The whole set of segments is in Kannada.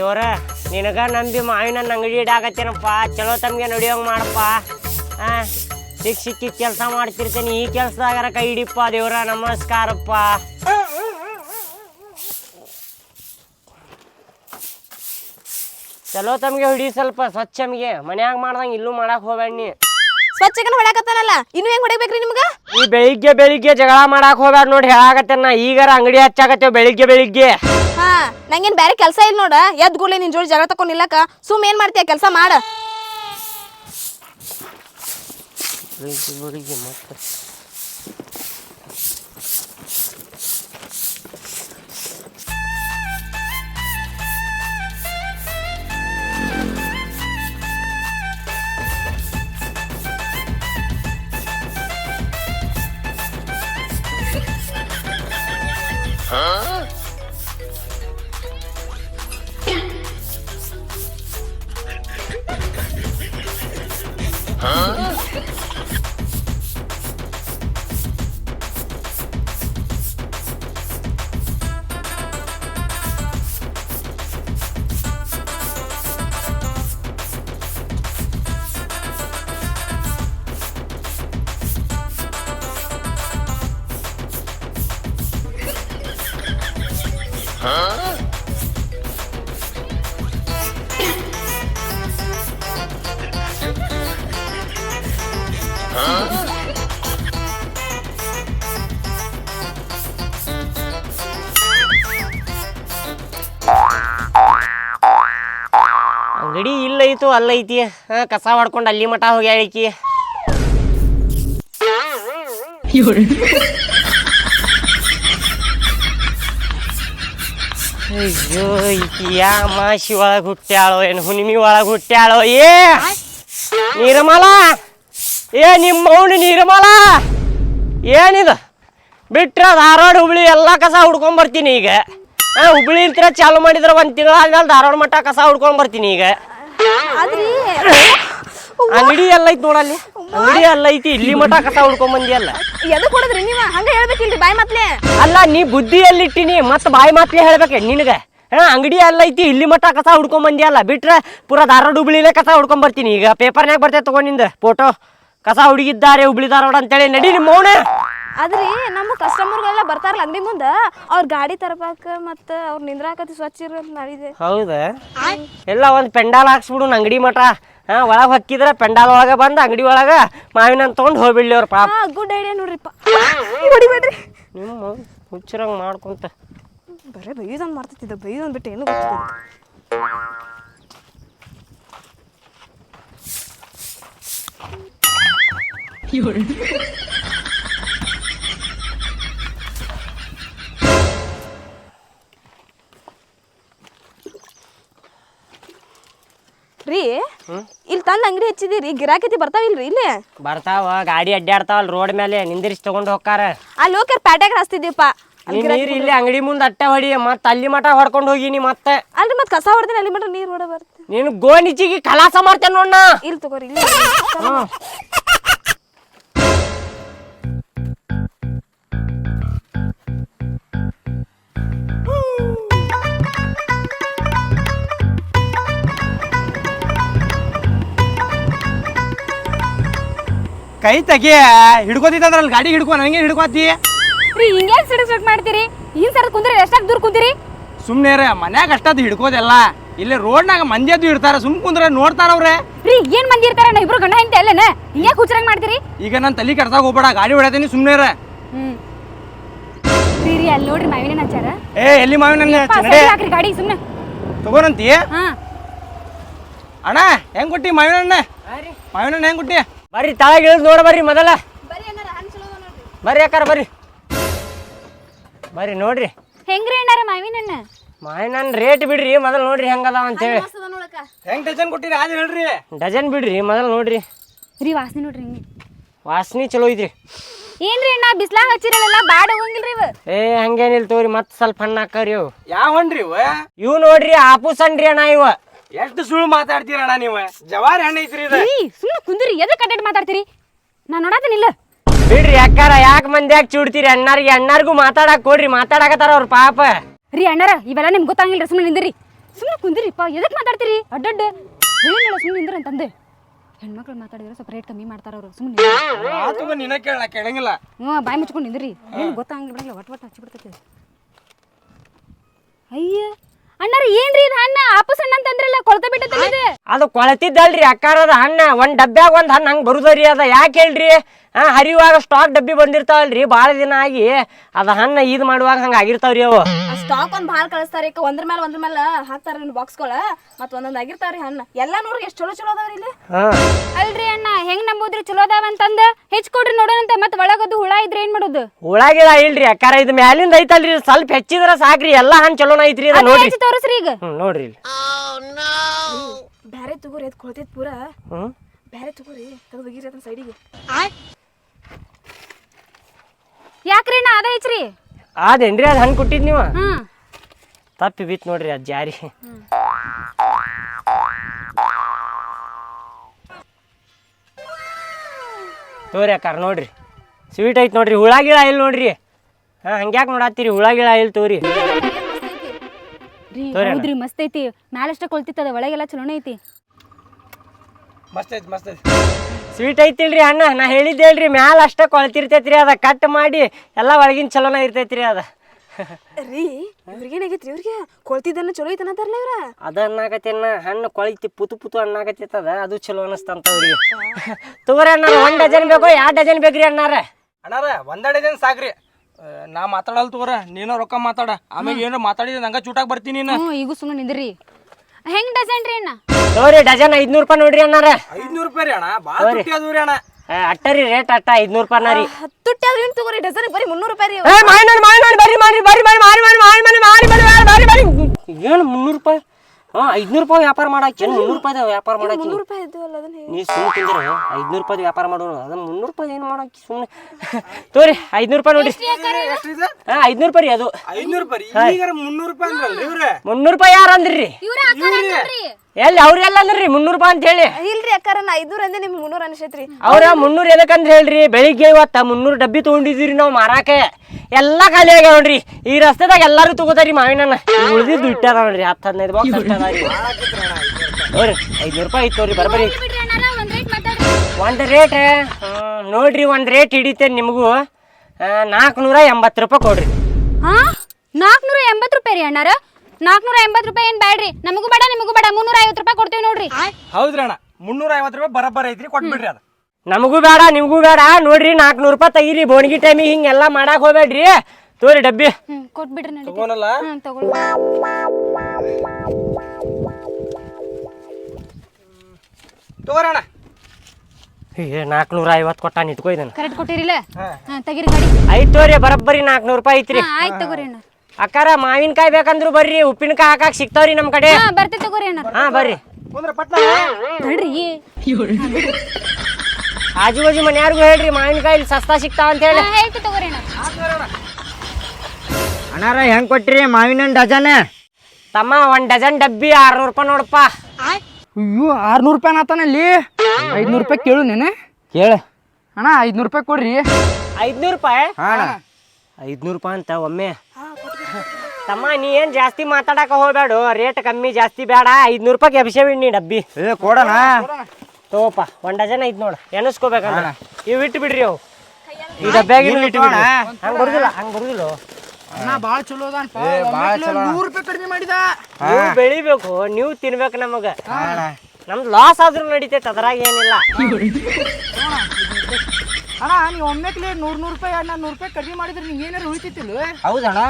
ದೇವ್ರ ನಿನಗ ನಂಬಿ ಮಾವಿನ ಅಂಗಡಿ ಇಡಾಕತ್ತೇನಪ್ಪ. ಚಲೋ ತಮಗೆ ನಡಿಯೋಂಗೆ ಮಾಡಪ್ಪ. ಹಾ ಸಿಕ್ ಸಿಕ್ಕಿ ಕೆಲಸ ಮಾಡ್ತಿರ್ತೀನಿ. ಈ ಕೆಲ್ಸದಾಗರ ಕೈ ಹಿಡಿಪ್ಪ ದೇವ್ರ. ನಮಸ್ಕಾರಪ್ಪ. ಚಲೋ ತಮಗೆ ಹಿಡಿ ಸ್ವಲ್ಪ. ಸ್ವಚ್ಛಮ್ಗೆ ಮನ್ಯಾಗ ಮಾಡ್ದಂಗೆ ಇಲ್ಲೂ ಮಾಡಕ್ ಹೋಗ್ಬೇಡಿ ಸ್ವಚ್ಛಗನ ಹೊಡ್ಯಾಕತ್ತಾನಲ್ಲ? ಇನ್ನು ಹೆಂಗ್ ಹೊಡಿಬೇಕ್ರಿ ನಿಮ್ಗ? ಈ ಬೆಳಿಗ್ಗೆ ಬೆಳಿಗ್ಗೆ ಜಗಳ ಮಾಡಕ್ ಹೋಗ್ಬೇಡ ನೋಡಿ. ಹೇಳಾಕತ್ತೇನ ಈಗಾರ ಅಂಗಡಿ ಹಚ್ಚಾಕತ್ತೇವ್ ಬೆಳಿಗ್ಗೆ ಬೆಳಿಗ್ಗೆ. ನಂಗೇನ್ ಬೇರೆ ಕೆಲಸ ಇಲ್ಲ ನೋಡ. ಎದ್ ಗುಳಿ ನಿನ್ ಜೋಡಿ ಜಗಳ ತಕೊಂಡ್ ನಿಲ್ಲಕ ಸುಮ್ ಏನ್ ಮಾಡ್ತೀಯ ಕೆಲಸ ಮಾಡ. ಅಂಗಡಿ ಇಲ್ಲೈತು ಅಲ್ಲೈತಿ ಹಾ ಕಸ ಹೊಡ್ಕೊಂಡು ಅಲ್ಲಿ ಮಠ ಹೋಗಿ ಅಯ್ಯೋ ಈಕಿ ಯಾ ಶಿವ ಒಳಗ್ ಹುಟ್ಟ್ಯಾಳೋ ಏನು ಹುಣ್ಣಿಮೆ ಒಳಗೆ ಹುಟ್ಟ್ಯಾಳೋ ಏ! ನೀರಮಲ, ಏ, ನಿಮ್ಮ ಮೌನ ನೀರಮಲ! ಏನಿದು? ಬಿಟ್ರ ಧಾರವಾಡ ಹುಬ್ಳಿ ಎಲ್ಲ ಕಸ ಹುಡ್ಕೊಂಬರ್ತೀನಿ ಈಗ. ಹಾ ಹುಬ್ಳಿ ಚಾಲು ಮಾಡಿದ್ರ ಒಂದು ತಿಂಗಳ ಆದ್ಮೇಲೆ ಧಾರವಾಡ ಮಟ್ಟ ಕಸ ಹುಡ್ಕೊಂಡ್ ಬರ್ತೀನಿ ಈಗ ಅಂಗಡಿ ಎಲ್ಲ ಐತಿ ನೋಡಲ್ಲಿ ಅಂಗಡಿ ಎಲ್ಲ ಐತಿ ಇಲ್ಲಿ ಮಠ ಕಸ ಹುಡ್ಕೊಂಡ್ ಬಂದಿ ಅಲ್ಲ ಎದಕ್ ಹೊಡದ್ರಿ ನೀವ? ಹಂಗ ಹೇಳ್ಬೇಕಿಲ್ರಿ ಬಾಯಿ ಮತ್ಲೆ. ಅಲ್ಲ ನೀ ಬುದ್ಧಿ ಎಲ್ಲಿಟ್ಟಿನಿ ಮತ್ತ ಬಾಯಿ ಮಾತ್ಲೆ ಹೇಳ್ಬೇಕೆ ನಿನಗ? ಹಾ ಅಂಗಡಿ ಎಲ್ಲ ಐತಿ ಇಲ್ಲಿ ಮಠ ಕಸ ಹುಡ್ಕೊಂಡ್ ಬಂದಿ ಅಲ್ಲ ಬಿಟ್ರೆ ಪೂರಾ ಧಾರವಾಡ ಹುಬ್ಳಿಲೇ ಕಸ ಹುಡ್ಕೊಂಡ್ ಬರ್ತೀನಿ ಈಗ ಪೇಪರ್ನ್ಯಾಗ ಬರ್ತೈತೆ ತಗೊಂಡಿಂದ ಫೋಟೋ ಕಸ ಹುಡುಗಿದ್ದಾರೆ ಹುಬ್ಳಿ ಧಾರವಾಡ ಅಂತೇಳಿ. ನಡಿ ನಿಮ್ಮ ಮೌನ. ಆದ್ರಿ ನಮ್ಮ ಕಸ್ಟಮರ್ಗಳೆಲ್ಲ ಬರ್ತಾರಲ್ಲ ಅಂಗಡಿ ಮುಂದ ಅವ್ರ ಗಾಡಿ ತರಬೇಕ ಮತ್ತ ಅವ್ರ ನಿಂದ್ರಾಕತಿ ಸ್ವಚ್ಛ ಇರೋದ್ ಮಾಡಿದೆ ಹೌದಾ? ಎಲ್ಲ ಒಂದ್ ಪೆಂಡಾಲ್ ಹಾಕ್ಸ್ಬಿಡು ಅಂಗಡಿ ಮಠ. ಹಾ ಒಳಗೆ ಹಕ್ಕಿದ್ರೆ ಪೆಂಡಾಲ್ ಒಳಗ ಬಂದ ಅಂಗಡಿ ಒಳಗ ಮಾವಿನ ತಗೊಂಡ್ ಹೋಗ್ಬಿಡ್ಲಿ ಅವ್ರ ಪಾಪ. Good idea ನೋಡ್ರಿಪ್ಪ. ಹೊಡಿಬೇಡ್ರಿ ನಿಮ್ಮ ಹುಚ್ಚರಂಗ್ ಮಾಡ್ಕೊಂತ. ಬರೇ ಬೈದನ್ ಮಾಡ್ತಿದ್ದ ಬೈದನ್ ಬಿಟ್ಟು ಏನು ಗೊತ್ತಿಲ್ಲ. ರೀ? ಇಲ್ಲಿ ತಂದ್ ಅಂಗಡಿ ಹಚ್ಚಿದಿರಿ ಗಿರಾಕತಿ ಬರ್ತಾವಿಲ್ರಿ ಇಲ್ಲಿ? ಬರ್ತಾವ ಗಾಡಿ ಅಡ್ಡಾಡ್ತಾವಲ್ ರೋಡ್ ಮೇಲೆ ನಿಂದಿರಿಸಿ ತಗೊಂಡ್ ಹೋಗ್ತಾರ ಅಲ್ಲಿ ಹೋಗ್ಯಾರ ಪ್ಯಾಟ್ಯಾಗ ಹಚ್ತಿದ್ದೀವಪ್ಪ ನೀ ನೀರು ಇಲ್ಲಿ ಅಂಗಡಿ ಮುಂದೆ ಅಟ್ಟೆ ಹೊಡಿ ಮತ್ತೆ ಅಲ್ಲಿ ಮಠ ಹೊಡ್ಕೊಂಡು ಹೋಗಿನಿ ಮತ್ತೆ. ಅಲ್ರಿ ಮತ್ತೆ ಕಸ ಹೊಡ್ತೀನಿ ಅಲ್ಲಿ ಮಠ ನೀರು ಹೊಡ ಬರ್ತೀನಿ ನೀನು ಗೋಣಿಚಿಗೆ ಕಲಾಸ ಮಾಡ್ತೇನೆ ನೋಡ್ನ ಇಲ್ಲಿ ತಗೋರಿ ಇಲ್ಲಿ ಕೈ ತೆಗಿ ಹಿಡ್ಕೋತಿತ್ತಂದ್ರಲ್ಲಿ ಗಾಡಿ ಹಿಡ್ಕೊ ನನಗೆ ಹಿಡ್ಕೋತಿ? ರೀ ಹಿಂಗೇ ಸಿಡಿ ಮಾಡ್ತೀರಿ? ಹಿಂಗ್ ಸರ್ ಕುಂದ್ರಿ ಎಷ್ಟಾಗ್ ದೂರ ಕುಂತೀರಿ? ಸುಮ್ನೆ ರೀ ಮನ್ಯಾಗ ಅಷ್ಟದು ಹಿಡ್ಕೋದೆಲ್ಲ. ಇಲ್ಲಿ ರೋಡ್ನಾಗ ಮಂದಿ ಅದು ಇರ್ತಾರ ಸುಮ್ ಕುಂದ್ರೆ ನೋಡ್ತಾರವ್ರೆ ರೀ ಏನ್ ಮಂದಿ ಇರ್ತಾರ? ನಾ ಇಬ್ರು ಗಂಡ ಹೆಂಡತಿ ಅಲ್ಲೇನ? ಹಿಂಗೇ ಹುಚ್ಚರಂಗ್ ಮಾಡ್ತೀರಿ? ಈಗ ನಾನು ತಲೆ ಕೆಡ್ಸಾಗ ಹೋಗ್ಬೇಡ ಗಾಡಿ ಹೊಡ್ಯಾತೀನಿ ಸುಮ್ಮನೆ ರೀ ಹ್ಮ್. ರೀ ರೀ ಅಲ್ಲಿ ನೋಡ್ರಿ ಮಾವಿನ ಹಚ್ಚಾರ ಏ ಎಲ್ಲಿ ಮಾವಿನ ಹಣ್ಣು. ಸರಿ ಹಾಕ್ರಿ ಗಾಡಿ ಸುಮ್ನೆ. ತಗೋರಂತಿ ಹಾ. ಅಣ್ಣ ಹೆಂಗ್ ಕೊಟ್ಟಿ ಮಾವಿನ ಹಣ್ಣ? ಮಾವಿನ ಹಣ್ಣು ಹೆಂಗ್ ಕೊಟ್ಟಿ? ಬರ್ರಿ ತಳಗ ಇಳಿದು ನೋಡ ಬರ್ರಿ ಮೊದಲ. ಬರ್ರಿ ಅಕ್ಕಾರ ಬರ್ರಿ. ಬರ್ರಿ ನೋಡ್ರಿ. ಹೆಂಗ್ರಿ ಅಣ್ಣಾರ ಮಾವಿನ ಹಣ್ಣ? ಮಾವಿನ ಹಣ್ಣ್ ರೇಟ್ ಬಿಡ್ರಿ ಮೊದಲು ನೋಡ್ರಿ ಹೆಂಗದಾವ ಅಂತೇಳಿ ಹೆಂಗ್ ಡಜನ್ ಕೊಟ್ಟಿರಿ ಅದು ಹೇಳ್ರಿ. ಡಜನ್ ಬಿಡ್ರಿ ಮೊದಲು ನೋಡ್ರಿ. ರೀ ವಾಸನೆ ನೋಡ್ರಿ ಹಿಂಗೆ. ವಾಸನೆ ಚಲೋ ಐತ್ರಿ. ಏನ್ರಿ ಅಣ್ಣ ಬಿಸ್ಲಾಗ ಹಚ್ಚಿರಲ್ಲ ಬಾಡ ಹೋಗಿಲ್ರಿ ಇವ. ಏ ಹಂಗೇನಿಲ್ಲ ತಗೋರಿ ಮತ್ತೆ ಸ್ವಲ್ಪ ಹಣ್ಣು ಹಾಕರಿ ಇವು. ಯಾವ ಹಣ್ಣ್ರಿ ಇವ? ಇವು ನೋಡ್ರಿ ಆಪೂಸ್ ಹಣ್ರಿ ಅಣ್ಣ ಇವ. ಎಷ್ಟು ಸುಳ್ಳು ಮಾತಾಡ್ತೀರಣ್ಣ ನೀವು? ಜವಾರಿ ಹಣ್ಣು ಐತ್ರಿ ಇದು. ಸುಮ್ಮನೆ ಕುಂದ್ರಿ ಎದಕ್ ಅಡ್ಡಾಡ್ ಮಾತಾಡ್ತೀರಿ? ನಾನು ನೋಡಾತನಿಲ್ಲ. ಬಿಡ್ರಿ ಯಾಕಾರ ಯಾಕೆ ಮಂದ್ಯಾಗ ಚೂಡ್ತೀರಿ? ಅಣ್ಣಾರಿಗೆ ಅಣ್ಣಾರ್ಗೂ ಮಾತಾಡಕ್ ಕೊಡ್ರಿ ಮಾತಾಡಕತ್ತಾರ ಅವ್ರ ಪಾಪ. ರೀ ಅಣ್ಣಾರ ಇವೆಲ್ಲ ನಿಮ್ಗೆ ಗೊತ್ತಾಗಿಲ್ರಿ ಸುಮ್ಮನೆ ನಿಂದ್ರಿ. ಸುಮ್ಮನೆ ಕುಂದಿರಿಪ್ಪ ಎದಕ್ಕೆ ಮಾತಾಡ್ತೀರಿ? ಅಡ್ಡಡ್ಡ. ಹೇಳಿಲ್ಲ ಸುಮ್ಮನೆ ನಿಂದ್ರ ಅಂತಂದೆ. ಹೆಣ್ಮಕ್ಳು ಮಾತಾಡಿದ್ರೆ ಸ್ವಲ್ಪ ರೇಟ್ ಕಮ್ಮಿ ಮಾಡ್ತಾರ ಅವರು ಸುಮ್ಮನೆ ಮಾತು ನಿನ್ನ ಕೇಳ ಕೇಳಂಗಿಲ್ಲ. ಹ್ಞೂ ಬಾಯಿ ಮುಚ್ಕೊಂಡು ನಿಂದ್ರಿ. ಏನು ಗೊತ್ತಾಗಂಗಿಲ್ಲ ಬಿಡಂಗಿಲ್ಲ ಒಟ್ಟು ಒಟ್ಟು ಹಚ್ಚಿಬಿಡ್ತೈತೆ. ಅಯ್ಯ. ಅಣ್ಣಾರ, ಏನ್ರಿ ಇದು ಹಣ್ಣ ಆಪಸ್ ಹಣ್ಣ ಅಂತಂದ್ರಲ್ಲ, ಕೊಳ್ತ ಬಿಟ್ಟೈತೆ ಅದು ಕೊಳತಿದ್ದಲ್ರಿ ಅಕ್ಕಾರದ ಹಣ್ಣ ಒಂದ್ ಡಬ್ಬ್ಯಾಗ ಒಂದ್ ಹಣ್ಣ ಹಂಗ್ ಬರುದರಿ ಅದ. ಯಾಕೆ ಹೇಳ್ರಿ? ಹಾ ಹರಿಯುವಾಗ ಸ್ಟಾಕ್ ಡಬ್ಬಿ ಬಂದಿರ್ತಾವಲ್ರಿ ಭಾಳ ದಿನ ಆಗಿ ಅದ ಹಣ್ಣ ಇದು ಮಾಡುವಾಗ ಹಂಗೆ ಆಗಿರ್ತಾವ್ರಿ ಅವು. ಸ್ಟಾಕ್ ಒಂದ್ ಭಾಳ ಕಳಿಸ್ತಾರೆ ಈಗ ಒಂದ್ರ ಮೇಲೆ ಒಂದ್ರ ಮೇಲೆ ಹಾಕ್ತಾರ ಬಾಕ್ಸ್ಗಳ ಮತ್ ಒಂದೊಂದ್ ಆಗಿರ್ತಾವ್ರಿ ಹಣ್ಣ. ಎಲ್ಲಾ ನೋಡ್ರಿ ಎಷ್ಟ್ ಚಲೋ ಚಲೋ ಅದಾವ್ರಿ ಇಲ್ಲಿ. ಹಾ. ಅಲ್ರಿ ಅಣ್ಣ ಹೆಂಗ್ ನಂಬುದ್ರಿ ಚಲೋ ಅದಾವ ಅಂತಂದ? ಹೆಚ್ಚ್ ಕೊಡ್ರಿ ನೋಡೋಣಂತ ಮತ್ತೆ ಒಳಗದು ಹುಳ ಇದ್ರೆ ಏನ್ ಮಾಡೋದು? ಹುಳಗಿಳ ಇಲ್ರಿ ಅಕ್ಕಾರ ಇದು ಮ್ಯಾಲಿಂದ ಐತಲ್ರಿ ಸ್ವಲ್ಪ ಹೆಚ್ಚಿದ್ರ ಸಾಕ್ರಿ ಎಲ್ಲಾ ಹಣ್ಣು ಚಲೋನ ಐತ್ರಿ ನೋಡಿ ಅದೇ ನೋಡ್ರಿ. ಹೆಚ್ಚು ತೋರಿಸ್ರಿ ಈಗ. ನೋಡ್ರಿ ಇಲ್ಲಿ. ಬ್ಯಾರೆ ತಗೋರಿ ಅದ್ ಕೊಳ್ತೈತ್ ಪೂರಾ. ಹ್ಞೂ ಬ್ಯಾರೆ ತಗೋರಿ ಅದನ್ನ ಸೈಡಿಗೆ ಯಾಕ್ರಿ ಅಣ್ಣ ಅದ ಐತ್ರಿ? ಅದೇನ್ರಿ ಅದು ಹಣ್ಣು ಕೊಟ್ಟಿದ್ ನೀವು? ಹ್ಮ್. ತಪ್ಪಿ ಬಿತ್ ನೋಡ್ರಿ ಅದು ಜಾರಿ. ತೋರಿ ಅಕ್ಕಾರ ನೋಡ್ರಿ. ಸ್ವೀಟ್ ಐತ್ ನೋಡ್ರಿ. ಹುಳ ಗಿಳ ಇಲ್ಲ ನೋಡ್ರಿ. ಹಾ ಹಂಗ್ಯಾಕ್ ನೋಡತ್ತೀರಿ? ಹುಳ ಗಿಳ ಇಲ್ಲ ತೋರಿ. ರೀ ತೋರಿ ಅಣ್ಣ. ಹೌದ್ರಿ ಮಸ್ತ್ ಐತಿ. ಮ್ಯಾಲಷ್ಟ ಕೊಳ್ತಿತ್ತದ ಒಳಗೆಲ್ಲ ಚಲೋನೇ ಐತಿ. ಮಸ್ತ್ ಐತಿ ಮಸ್ತ್ ಐತಿ. ಸ್ವೀಟ್ ಐತಿಲ್ರಿ ಅಣ್ಣ ನಾ ಹೇಳಿದ್ದೇಳ್ರಿ ಮ್ಯಾಲ ಅಷ್ಟ ಕೊಳ್ತಿರ್ತೈತ್ರಿ ಅದ ಕಟ್ ಮಾಡಿ ಎಲ್ಲ ಒಳಗಿನ ಚಲೋನ ಇರ್ತೈತ್ರಿ ಅದ. ರೀ ಇವ್ರಿಗೇನಾಗೈತ್ರಿ ಇವ್ರಿಗೆ ಕೊಳ್ತಿದ್ದನ್ನ ಚಲೋ ಐತನ ಅಂತಾರಲ್ಲ ಇವ್ರ? ಅದ ಅನ್ನಾಕತ್ತೇನ ಹಣ್ಣು ಕೊಳಿತಿ ಪುತು ಪುತು ಅನ್ನಾಕತ್ತದ ಅದು ಚಲೋ ಅನಸ್ತಂತವ್ರಿಗೆ ತಗೋರಿ ಅಣ್ಣ ಒಂದ್ ಡಜನ್ ಬೇಕು ಎರಡು ಡಜನ್ ಬೇಕ್ರಿ ಅಣ್ಣಾರ. ಅಣ್ಣಾರ ಒಂದೆರಡು ಡಜನ್ ಸಾಕ್ರಿ. ಆ, ನಾ ಮಾತಾಡಲ್ ತಗೋರ ನೀನು ರೊಕ್ಕ ಮಾತಾಡ. ಆಮೇಲೆ ಏನೋ ಮಾತಾಡಿದ್ರೆ ನಂಗೆ ಚೂಟಾಕ್ ಬರ್ತೀನಿ ನೀನು. ಹ್ಞೂ ಈಗೂ ಸುಮ್ಮನೆ ನಿಂದ್ರಿ. ಹೆಂಗ್ ಡಜನ್ ರೀ ಅಣ್ಣ? ತಗೋರಿ ಡಜನ್ ಐದ್ನೂರು ರೂಪಾಯಿ ನೋಡ್ರಿ ಅಣ್ಣಾರ. ಐದ್ನೂರು ರೂಪಾಯಿ ರೀ ಅಣ್ಣ ಭಾಳ ತುಟ್ಟಿ ಅದು ರೀ ಅಣ್ಣ. ಆ, ಅಟ್ಟರಿ ರೇಟ್ ಅಟ್ಟ ಐದ್ನೂರು ರೂಪಾಯಿ ರೀ. ಹತ್ತುಟ್ಟಿ ಆದ್ರೆ ಏನ್ ತಗೋರಿ ಡಜನ್ ಬರೀ ಮುನ್ನೂರು ರೂಪಾಯಿ ರೀ ಏ ಮಾಡಿ ನೋಡಿ ಮಾಡಿ ನೋಡಿ ಬರ್ರಿ ಮಾಡಿ ಬರ್ರಿ ಮಾಡಿ ಮಾಡಿ ಮಾಡಿ ಮಾಡಿ ಮಾಡಿ ಮಾಡಿ ಮಾಡಿ ಮಾಡಿ ಮಾಡಿ ಏನು ಮುನ್ನೂರು ರೂಪಾಯಿ? ಹಾಂ ಐದ್ನೂರು ರೂಪಾಯಿ ವ್ಯಾಪಾರ ಮಾಡಾಕಿ ಮುನ್ನೂರು ರೂಪಾಯಿ ವ್ಯಾಪಾರ ಮಾಡಾಕಿ? ಮುನ್ನೂರು ರೂಪಾಯಿ ಇದ್ದವಲ್ಲ ಅದನ್ನ ಹೇಳಿ. ನೀ ಸುಮ್ಮನೆ ತಿಂದ್ರೆ ಐದ್ನೂರು ರೂಪಾಯಿ ವ್ಯಾಪಾರ ಮಾಡೋರು ಅದನ್ನ ಮುನ್ನೂರು ರೂಪಾಯಿ ಏನು ಮಾಡಾಕಿ ಸುಮ್ಮನೆ ತೋರಿ ಐದ್ನೂರು ರೂಪಾಯಿ ನೋಡ್ರಿ. ಎಷ್ಟು ಇದು? ಹಾಂ ಐದ್ನೂರು ರೂಪಾಯಿ ರೀ ಅದು. ಐದ್ನೂರು ರೂಪಾಯಿ ರೀ? ಈಗ ಮುನ್ನೂರು ರೂಪಾಯಿ ಇವ್ರೆ. ಮುನ್ನೂರು ರೂಪಾಯಿ ಯಾರು ಅಂದ್ರಿ? ಇವ್ರ ಎಲ್ಲಿ ಅವ್ರೆಲ್ಲ ಅಂದ್ರಿ ಮುನ್ನೂರು ರೂಪಾಯಿ ಅಂತ ಹೇಳಿ? ಇಲ್ರಿ ಅಕ್ಕಾರ ನಾ ಅಂದ್ರೆ ಅಂದೆ ನಿಮ್ಗೆ ಮುನ್ನೂರ ಅನ್ಸೈತ್ರಿ. ಅವ್ರ ಮುನ್ನೂರು ಎದಕ್ಕಂದ್ರೆ ಹೇಳ್ರಿ ಬೆಳಿಗ್ಗೆ ಇವತ್ತ ಮುನ್ನೂರು ಡಬ್ಬಿ ತೊಗೊಂಡಿದ್ದೀರಿ ನಾವು ಮಾರಾಕೆ. ಎಲ್ಲ ಖಾಲಿ ಆಗ್ಯಾವ ನೋಡ್ರಿ ಈ ರಸ್ತೆದಾಗ ಎಲ್ಲಾರು ತಗೋತಾರಿ ಮಾವಿನ ಉಳಿದಿದ್ದು ಇಟ್ಟಾರ ನೋಡ್ರಿ ಹತ್ತು ಹದಿನೈದು ಬಾಕ್ಸ್ ಇಟ್ಟಾರ ನೋಡ್ರಿ ಐದ್ನೂರು ರೂಪಾಯಿ ಐತ್ ನೋಡ್ರಿ ಬರ್ಬರಿ. ಒಂದ್ ರೇಟ್ ಮಾತಾಡ್ರಿ ಒಂದು ರೇಟ್ ನೋಡ್ರಿ ಒಂದು ರೇಟ್ ಹಿಡಿತೇನೆ ನಿಮಗೂ. ನಾಲ್ಕುನೂರ ಎಂಬತ್ತು ರೂಪಾಯಿ ಕೊಡ್ರಿ. ಹಾ ನಾಲ್ಕುನೂರ ಎಂಬತ್ತು ರೂಪಾಯಿ ರೀ ಅಣ್ಣಾರ? ನಾಲ್ಕುನೂರ ಎಂಬತ್ತು ರೂಪಾಯಿ ಏನ್ ಬೇಡ್ರಿ ನಮಗೂ ಬೇಡ ನಿಮಗೂ ಬೇಡ. ಮುನ್ನೂರ ಐವತ್ತು ರೂಪಾಯಿ ಕೊಡ್ತೀವಿ ನೋಡ್ರಿ. ಹೌದ್ರಿ ಅಣ್ಣ ಮುನ್ನೂರ ಐವತ್ತು ರೂಪಾಯಿ ಬರಬ್ಬರ ಐತ್ರಿ ಕೊಟ್ಬಿಡ್ರಿ ಅದು. ನಮಗೂ ಬೇಡ ನಿಮಗೂ ಬೇಡ. ನೋಡ್ರಿ ನಾಲ್ಕುನೂರು ರೂಪಾಯಿ ತೆಗೀರಿ. ಬೋಣಗಿ ಟೈಮಿಗೆ ಹಿಂಗೆಲ್ಲ ಮಾಡಾಕ ಹೋಗ್ಬೇಡ್ರಿ. ತೋರಿ ಡಬ್ಬಿ. ಹ್ಮ್ ಕೊಟ್ಬಿಡ್ರಿ ನಡಿ. ತಗೋನಲ್ಲ? ಹ್ಮ್ ತಗೊಳ್ಳಿ ತಗೋರಿ ಏ ನಾಲ್ಕುನೂರ ಐವತ್ತು ಕೊಟ್ಟ ನಿಂತ್ಕೋ ಇದನ್ನ. ಕರೆಕ್ಟ್ ಕೊಟ್ಟಿರಿಲ್ಲ? ಹಾ. ತೆಗಿರಿ ಗಾಡಿ. ಐತ್ ತೋರಿ ಬರಬ್ಬರಿ ನಾಲ್ಕುನೂರು ರೂಪಾಯಿ ಐತ್ರಿ. ಹಾ ಆಯ್ತು ತಗೋರಿ ಅಣ್ಣ. ಅಕ್ಕಾರ ಮಾವಿನಕಾಯಿ ಬೇಕಂದ್ರು ಬರ್ರಿ ಉಪ್ಪಿನಕಾಯಿ ಹಾಕಾಕ್ ಸಿಗ್ತಾವ್ರಿ ನಮ್ ಕಡೆ. ಹಾ ತಗೋರಿ ಅಣ್ಣ. ಹಾ ಬರ್ರಿ. ಕುಂದ್ರ ಪಟ್ನ? ತಡ್ರಿ ಆಜು ಬಾಜು ಮನ್ಯಾರ್ಗು ಹೇಳ್ರಿ ಮಾವಿನಕಾಯಿ ಇಲ್ಲಿ ಸಸ್ತಾ ಸಿಗ್ತಾವ ಅಂತ ಹೇಳಿ. ಹಾ ಹೇಳ್ತಿ ತಗೋರಿ ಅಣ್ಣ. ಅಣ್ಣಾರ ಹೆಂಗ್ ಕೊಟ್ರಿ ಮಾವಿನ ಹಣ್ಣ್ ಡಜನ್? ತಮ್ಮ ಒಂದ್ ಡಜನ್ ಡಬ್ಬಿ ಆರ್ನೂರು ರೂಪಾಯಿ ನೋಡಪ್ಪ. ಅಯ್ಯೋ ಆರ್ನೂರು ರೂಪಾಯಿ ಆತಾನಲ್ಲಿ ಐದ್ನೂರು ರೂಪಾಯಿ ಕೇಳು ನೀನು. ಕೇಳ. ಅಣ್ಣ ಐದ್ನೂರು ರೂಪಾಯಿ ಕೊಡ್ರಿ. ಐದ್ನೂರು ರೂಪಾಯಿ? ಅಣ್ಣ. ಐದ್ನೂರು ರೂಪಾಯಿ ಅಂತ ಒಮ್ಮೆ. ತಮ್ಮ ನೀ ಏನ್ ಜಾಸ್ತಿ ಮಾತಾಡಕ ಹೋಗ್ಬೇಡ. ರೇಟ್ ಕಮ್ಮಿ ಜಾಸ್ತಿ ಬೇಡ. ಐದ್ನೂರು ರೂಪಾಯಿ ಅಭಿಷೇಕ್ ನೀ ಡಬ್ಬಿ. ಏ ತೋಪ ಒನ್ ಒಂದ್ ಡಜನ್ ಐತ್ ನೋಡ. ಎನಸ್ಕೋಬೇಕ ಇವ್ ಇಟ್ಟು ಬಿಡ್ರಿ ಅವು ಈ ಡಬ್ಬ್ಯಾಗ ಇನ್ನು ಇಟ್ಟು ಬಿಡ ಹಂಗ ಬರುದಿಲ್ಲ ಹಂಗ ಬರುದಿಲ್ಲ. ಅಣ್ಣ ಭಾಳ ಚಲೋ ಅದಾನಪ್ಪ ನೂರು ರೂಪಾಯಿ ಕಡಿಮೆ ಮಾಡಿದ. ನೀವು ಬೆಳಿಬೇಕು ನೀವು ತಿನ್ಬೇಕು ನಮಗ. ನಮ್ದು ಲಾಸ್ ಆದ್ರೂ ನಡಿತೈತೆ ಅದ್ರಾಗ ಏನಿಲ್ಲ. ಅಣ್ಣ ನೀವು ಒಮ್ಮೆಕ್ಲೆ ನೂರ್ ನೂರು ರೂಪಾಯಿ ಅಣ್ಣ ನೂರು ರೂಪಾಯಿ ಕಡಿಮೆ ಮಾಡಿದ್ರೆ ನಿಂಗೆ ಏನಾರು ಹೌದಣ್ಣ.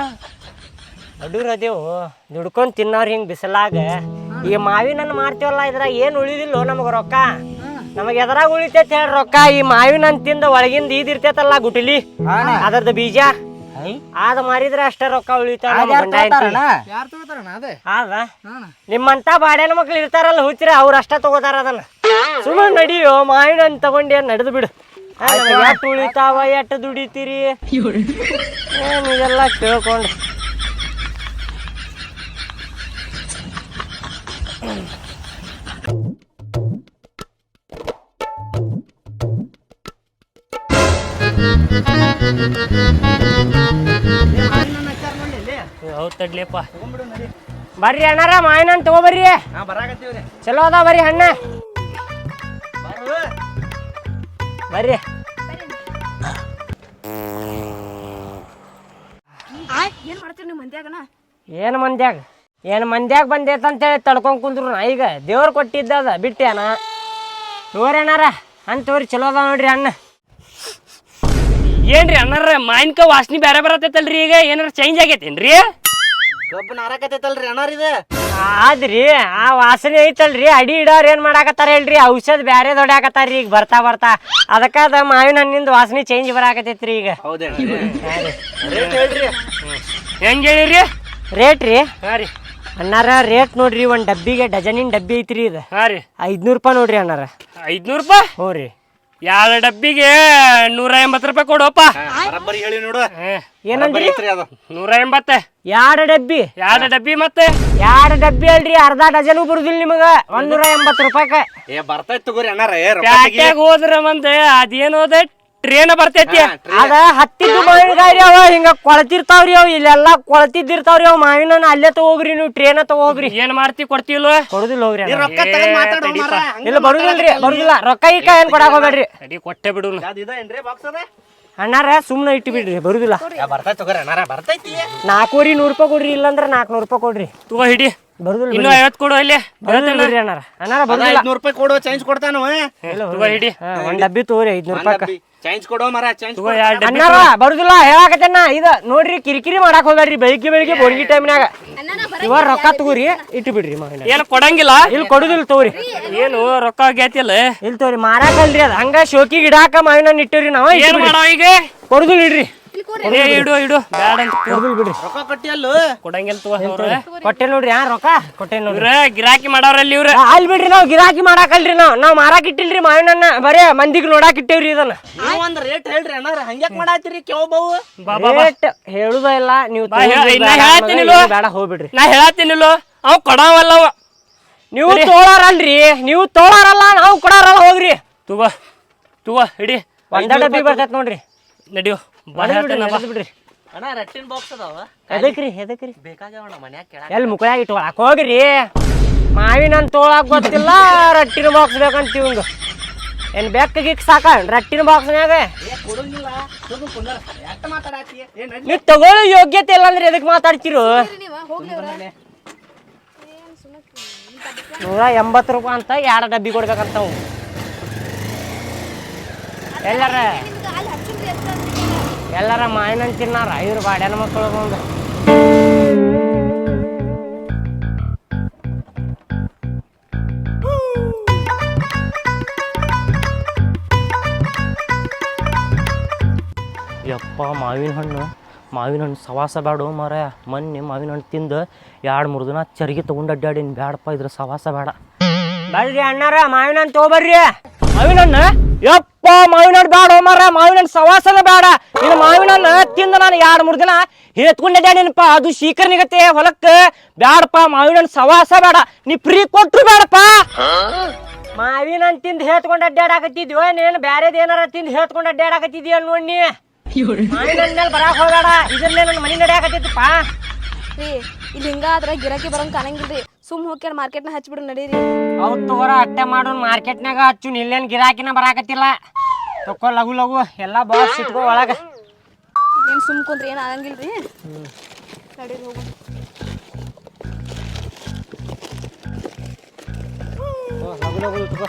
ಅದೇವು ದುಡ್ಕೊಂಡು ತಿನ್ನೋರು ಹಿಂಗೆ ಬಿಸಿಲಾಗ. ಈ ಮಾವಿನ ಹಣ್ಣು ಮಾರ್ತೀವಲ್ಲ ಇದ್ರಾಗ ಏನು ಉಳಿದಿಲ್ಲೋ ನಮಗೆ ರೊಕ್ಕ. ನಮಗೆ ಎದ್ರಾಗ ಉಳಿತೈತೆ ಹೇಳಿ ರೊಕ್ಕ. ಈ ಮಾವಿನ ಹಣ್ಣು ತಿಂದ ಒಳಗಿಂದ ಇದ್ ಇರ್ತೈತಲ್ಲ ಗುಟಿಲಿ ಅದರದ ಬೀಜ. ಅದ ಮಾರಿದ್ರೆ ಅಷ್ಟೇ ರೊಕ್ಕ ಉಳಿತಾರ ನಿಮ್ಮಂತ ಬಾಡ್ಯಾನ ಮಕ್ಳು ಇರ್ತಾರಲ್ಲ ಹುಚ್ಚಿರ ಅವ್ರ ಅಷ್ಟ ತಗೋತಾರ ಅದನ್ನ. ಸುಮ್ಮನೆ ನಡಿಯೋ ಮಾವಿನ ಹಣ್ಣು ತಗೊಂಡು ಏನ್ ನಡೆದು ಬಿಡು. ಎಷ್ಟು ಉಳಿತಾವ ಎಟ್ಟು ದುಡಿತೀರಿ? ಏನ್ ಇದೆಲ್ಲ ಕೇಳ್ಕೊಂಡು. ಬರ್ರಿ ಅಣ್ಣಾರ ಮಾವಿನ ಹಣ್ಣು ತಗೋಬರ್ರಿ. ಚಲೋ ಅದ ಬರ್ರಿ ಹಣ್ಣ ಬರ್ರಿ. ಏನ್ ಮಂದ್ಯಾಗ? ಏನು ಮಂದ್ಯಾಗ ಬಂದೈತೆ ಅಂತೇಳಿ ತಡ್ಕೊಂಡ್ ಕುಂದ್ರು ಈಗ ದೇವ್ರು ಕೊಟ್ಟಿದ್ದದ ಅಣ್ಣ. ತೋರಿ ಅಣ್ಣಾರ, ಅಂತ ತೋರಿ ಚಲೋ ಅದ ನೋಡ್ರಿ ಅಣ್ಣ. ಏನ್ರಿ ಅಣ್ಣಾರ ಮಾವಿನಕಾಯಿ ವಾಸನೆ ಬೇರೆ ಬರತೈತಲ್ರಿ ಈಗ? ಏನಾರ ಚೇಂಜ್ ಆಗೈತೇನ್ರಿ? ಕಬ್ಬು ನಾರಾಕತೈತಲ್ರಿ ಅಣ್ಣಾರ ಇದು. ಆದ್ರಿ ಆ ವಾಸನೆ ಐತಲ್ರಿ ಅಡಿ ಇಡೋರ್ ಏನ್ ಮಾಡಾಕತ್ತಾರ ಹೇಳ್ರಿ? ಔಷಧ ಬ್ಯಾರೆ ರೀ ಈಗ ಬರ್ತಾ ಬರ್ತಾ. ಅದಕ್ಕ ಅದ ಮಾವಿನ ಹಣ್ಣಿಂದ ವಾಸನೆ ಚೇಂಜ್ ಬರಾಕತೈತ್ರಿ ಈಗ. ರೇಟ್ ಹೇಳ್ರಿ. ಹೆಂಗ್ ಹೇಳಿರಿ? ರೇಟ್ ರೀ. ಹಾ ರೀ. ಅಣ್ಣಾರ ರೇಟ್ ನೋಡ್ರಿ ಒಂದ್ ಡಬ್ಬಿಗೆ ಡಜನಿನ್ ಡಬ್ಬಿ ಐತ್ರಿ ಇದು. ಹಾ ರೀ. ಐದ್ನೂರ್ ರೂಪಾಯಿ ನೋಡ್ರಿ ಅಣ್ಣಾರ ಐದ್ನೂರು ರೂಪಾಯಿ? ಹ್ಞೂ ರೀ. ಎರಡು ಡಬ್ಬಿಗೆ ನೂರ ಎಂಬತ್ತು ರೂಪಾಯಿ ಕೊಡೋಪ್ಪ. ಬರಬ್ಬರಿ ಹೇಳಿ ನೋಡು. ಏನಂದ್ರಿ? ಅದು. ನೂರ ಎಂಬತ್ತೆ. ಎರಡು ಡಬ್ಬಿ? ಎರಡು ಡಬ್ಬಿ ಮತ್ತೆ? ಎರಡು ಡಬ್ಬಿ ಅಲ್ರಿ? ಅರ್ಧ ಡಜನ್ ಬರುದಿಲ್ಲ ನಿಮಗ. ಒಂದೂರ ಎಂಬತ್ತು ರೂಪಾಯಿಕ ಏ ಬರ್ತೈತ್ ತಗೋರಿ ಅಣ್ಣಾರ ಪ್ಯಾಟ್ಯಾಗ ಹೋದ್ರ ಮಂದ ಟ್ರೇನ್ ಬರ್ತೈತಿ. ಅದ ಹತ್ತಿದ್ದು ಮಾವಿನಕಾಯಿ ಗಾಡಿ ಅವ ಹಿಂಗ ಕೊಳತಿರ್ತಾವ್ರಿ ಅವ್ ಇಲ್ಲೆಲ್ಲ ಕೊಳತಿದ್ದಿರ್ತಾವ್ರಿ ಅವ್ ಮಾವಿನ ಅಲ್ಲೇ ತಗೋಗ್ರಿ ನೀವು ಟ್ರೇನ್ ತಗೋಗ್ರಿ. ಏನ್ ಮಾಡ್ತಿ ಕೊಡ್ತಿಲ್ವ ಕೊಡುದಿಲ್ಲ ಹೋಗ್ರಿ. ಇಲ್ಲ ಬರುದಿಲ್ರಿ ಬರುದಿಲ್ಲ. ರೊಕ್ಕ ಈಗ ಏನ್ ಕೊಡಾಕ್ ಹೋಗ್ಬೇಡ್ರಿ ಕೊಟ್ಟೆ ಬಿಡು. ಅಣ್ಣಾರ ಸುಮ್ನೆ ಇಟ್ಟು ಬಿಡ್ರಿ ಬರುದಿಲ್ಲ. ಬರ್ತೈತಿ ನಾಲ್ಕೂರಿ ನೂರು ರೂಪಾಯಿ ಕೊಡ್ರಿ ಇಲ್ಲಂದ್ರ ನಾಲ್ಕುನೂರು ರೂಪಾಯಿ ಕೊಡ್ರಿ. ತಗೋ ಹಿಡಿ. ಬರುದಿಲ್ಲ ಇನ್ನು ಐವತ್ತು ಕೊಡು ಅಲ್ಲಿ. ಬರುದಿಲ್ಲ ಬಿಡ್ರಿ ಅಣ್ಣಾರ. ಅಣ್ಣಾರ ಅದ ಬರುದಿಲ್ಲ ಐದ್ನೂರ್ ರೂಪಾಯಿ ಕೊಡು ಚೇಂಜ್ ಕೊಡ್ತಾನು ತಗೋ ಹಿಡಿ ಹಾ, ಒಂದ್ ಡಬ್ಬಿ ತಗೋರಿ ಐದ್ನೂರು ರೂಪಾಯಿ ಚೇಂಜ್ ಕೊಡು ಮರ ಚೇಂಜ್ ತಗೋ ಎರಡು ಡಬ್ಬಿ ಅಣ್ಣಾರ ಬರುದಿಲ್ಲ ಹೇಳಾಕತ್ತೇನ ಇದ ನೋಡ್ರಿ ಕಿರಿಕಿರಿ ಮಾಡಾಕ್ ಹೋಗ್ಬೇಡ್ರಿ ಬೆಳಿಗ್ಗೆ ಬೆಳಿಗ್ಗೆ ಬೋರ್ಗಿ ಟೈಮ್ನಾಗ ಇವಾಗ ರೊಕ್ಕ ತಗೋರಿ ಇಟ್ಟು ಬಿಡ್ರಿ ಮಾವಿನ ಏನು ಕೊಡಂಗಿಲ್ಲ? ಇಲ್ಲಿ ಕೊಡುದಿಲ್ಲ ತಗೋರಿ. ಏನು ರೊಕ್ಕ ಆಗೈತಿಲ್ಲ ಇಲ್ಲಿ ತಗೋರಿ ಮಾರಾಕಲ್ರಿ ಅದ. ಹಂಗ ಶೋಕಿಗೆ ಇಡಾಕ ಮಾವಿನ ಇಟ್ಟಿವ್ರಿ ನಾವು ಏನ್ ಮಾಡೋ ಈಗ? ಕೊಡುದಿಲ್ಲ ಇಡ್ರಿ. ಏ, ಇಡು ಇಡು. ಬ್ಯಾಡ ಅಂತ ಕೊಡುದಿಲ್ಲ ಬಿಡ್ರಿ. ರೊಕ್ಕ ಕಟ್ಟಿಯಲ್ಲು ಕೊಡಂಗಿಲ್ಲ ತಗೋ ಅವ್ರ. ಕೊಟ್ಟೆ ನೋಡ್ರಿ ಯಾ ರೊಕ್ಕ? ಕೊಟ್ಟೆ ನೋಡ್ರಿ. ಇವ್ರ ಗಿರಾಕಿ ಮಾಡವ್ರಲ್ಲಿ ಇವ್ರ. ಅಲ್ಲಿ ಬಿಡ್ರಿ ನಾವ್ ಗಿರಾಕಿ ಮಾಡಾಕಲ್ರಿ ನಾವ್. ನಾವ್ ಮಾರಾಕ್ ಇಟ್ಟಿಲ್ರಿ ಮಾವಿನ ಬರೇ ಮಂದಿಗ್ ನೋಡಾಕ್ ಇಟ್ಟೇವ್ರಿ ಇದನ್ನ. ನೀವು ಒಂದ್ ರೇಟ್ ಹೇಳ್ರಿ ಅಣ್ಣಾರ. ಹಂಗ್ಯಾಕ್ ಮಾಡಾತಿರಿ ಕೇವ್ ಬಾವು? ಬಾ ಬಾ ಬಾ. ರೇಟ್ ಹೇಳುದ ಇಲ್ಲ ನೀವು ಬಾ, ನಾ ಬೇಡ ಹೋಗ್ಬಿಡ್ರಿ. ನಾ ಹೇಳತ್ತೀನಿಲ್ಲ ಅವ್ ಕೊಡವಲ್ಲ ಅವ. ನೀವು ತೋಳಾರಲ್ರಿ. ನೀವು ತೋಳಾರಲ್ಲ ನಾವು ಕೊಡಾರಲ್ಲ ಹೋಗ್ರಿ. ತಗೋ ತಗೋ ಹಿಡಿ ಒಂದ ಡಬ್ಬಿ ಬರ್ತೈತ್ ನೋಡ್ರಿ. ನಡಿಯೋ. ಬಿಡ್ರಿ, ಅಣ್ಣ ರಟ್ಟಿನ ಬಾಕ್ಸ್ ಅದಾವ. ಎದಕ್ರಿ ಎದಕ್ರಿ? ಬೇಕಾಗ್ಯಾವಣ್ಣ ಮನ್ಯಾಗ ಕೇಳ ಎಲ್ಲಿ ಹೋಗ್ರಿ. ಮಾವಿನ ತೋಳಾಕ್ ಗೊತ್ತಿಲ್ಲ ರಟ್ಟಿನ ಬಾಕ್ಸ್ ಬೇಕಂತ ಇವಂಗ ಏನ್ ಬೆಕ್ಕ ಗಿಕ್ ಸಾಕ? ರಟ್ಟಿನ ಬಾಕ್ಸ್ ಕೊಡಂಗಿಲ್ಲ. ಕುಂದರ. ಏನ್ ನೀವು ತಗೊಳ್ಳೋ ಯೋಗ್ಯತೆ ಇಲ್ಲ ಅಂದ್ರೆ ಎದಕ್ ಮಾತಾಡ್ತಿರು? ನೂರ ಎಂಬತ್ತು ರೂಪಾಯಿ ಅಂತ ಎರಡು ಡಬ್ಬಿ ಕೊಡ್ಬೇಕಂತ ಎಲ್ಲರ? ಎಲ್ಲಾರ ಅಲ್ಲಿ ಹಚ್ಚಿದ್ರಿ ಅಂತ? ಎಲ್ಲಾರ ಮಾವಿನ ತಿನ್ನಾರ ಇವ್ರು ಬಾಡ್ಯಾನ ಮಕ್ಕಳು ಬಂದು ಯಪ್ಪ ಮಾವಿನ ಹಣ್ಣು ಮಾವಿನ ಹಣ್ಣು ಸವಾಸ ಬೇಡ ಮರ ಮೊನ್ನೆ ಮಾವಿನ ಹಣ್ಣು ತಿಂದು ಎರಡು ಮೂರು ದಿನ ಚರಿಗೆ ತಗೊಂಡು ಅಡ್ಡಾಡಿನ ಬ್ಯಾಡಪ್ಪ ಇದ್ರ ಸವಾಸ ಬೇಡ ಬರ್ರಿ ಅಣ್ಣಾರ ಮಾವಿನ ಹಣ್ಣು ತಗೋಬರ್ರಿ. ಮಾವಿನ ಹಣ್ಣು ಯಪ್ಪ ಮಾವಿನ ಹಣ್ಣು ಬೇಡ ಮರ ಮಾವಿನ ಹಣ್ಣು ಸವಾಸನ ಬೇಡ ಇನ್ನು ಮಾವಿನ ಹಣ್ಣು ತಿಂದು ನಾನು ಎರಡು ಮೂರು ದಿನ ಹೇತ್ಕೊಂಡು ಅಡ್ಡಾಡೀನಪ್ಪ ಅದು ಶೀಕರ್ನಿಗತ್ತೆ ಹೊಲಕ್ಕೆ. ಬೇಡಪ್ಪ ಮಾವಿನ ಹಣ್ಣು ಸವಾಸ ಬೇಡ ನೀ ಫ್ರೀ ಕೊಟ್ರು ಬೇಡಪ್ಪ ಮಾವಿನ ಹಣ್ಣು ತಿಂದು ಹೇತ್ಕೊಂಡು ಅಡ್ಡಾಡಕತ್ತಿದ್ವಿ ನೀನು ಬ್ಯಾರೇದು ಏನಾರ ತಿಂದು ಹೇತ್ಕೊಂಡು ಅಡ್ಡಾಡಕತ್ತಿದ್ಯ ನೋಡಿ ನೀ. ಮಾವಿನ ಹಣ್ಣ್ ಮೇಲೆ ಬರಾಕ್ ಹೋಗಬೇಡ. ಇದ್ರಲ್ಲೇ ನನ್ನ ಮನೆ ನಡೆಯಾಕತ್ತಿತ್ತಪ್ಪ ರೀ ಇಲ್ಲಿ ಹಿಂಗಾದ್ರ ಗಿರಾಕಿ ಬರಂಗ್ ಕಾಣಂಗಿಲ್ರಿ. ಸುಮ್ ಹೋಗ್ಯಾರ ಮಾರ್ಕೆಟ್ನ ಹಚ್ಬಿಡು ನಡೀರಿ. ಅವ್ರು ತಗೋರ ಅಟ್ಟೆ ಮಾಡೋನ್ ಮಾರ್ಕೆಟ್ನಾಗ ಹಚ್ಚು ಇಲ್ಲೇನ್ ಗಿರಾಕಿನ ಬರಾಕತ್ತಿಲ್ಲ. ತಕೋ ಲಗು ಲಗು. ಎಲ್ಲ ಬಾಕ್ಸ್ ಇಟ್ಕೋ ಒಳಗ. ಏನು ಸುಮ್ ಕುಂದ್ರಿ ಏನು ಆಗಂಗಿಲ್ರಿ? ನಡೀರಿ ಹೋಗು. ಲಗು ಲಗು ಇಟ್ಕೋ.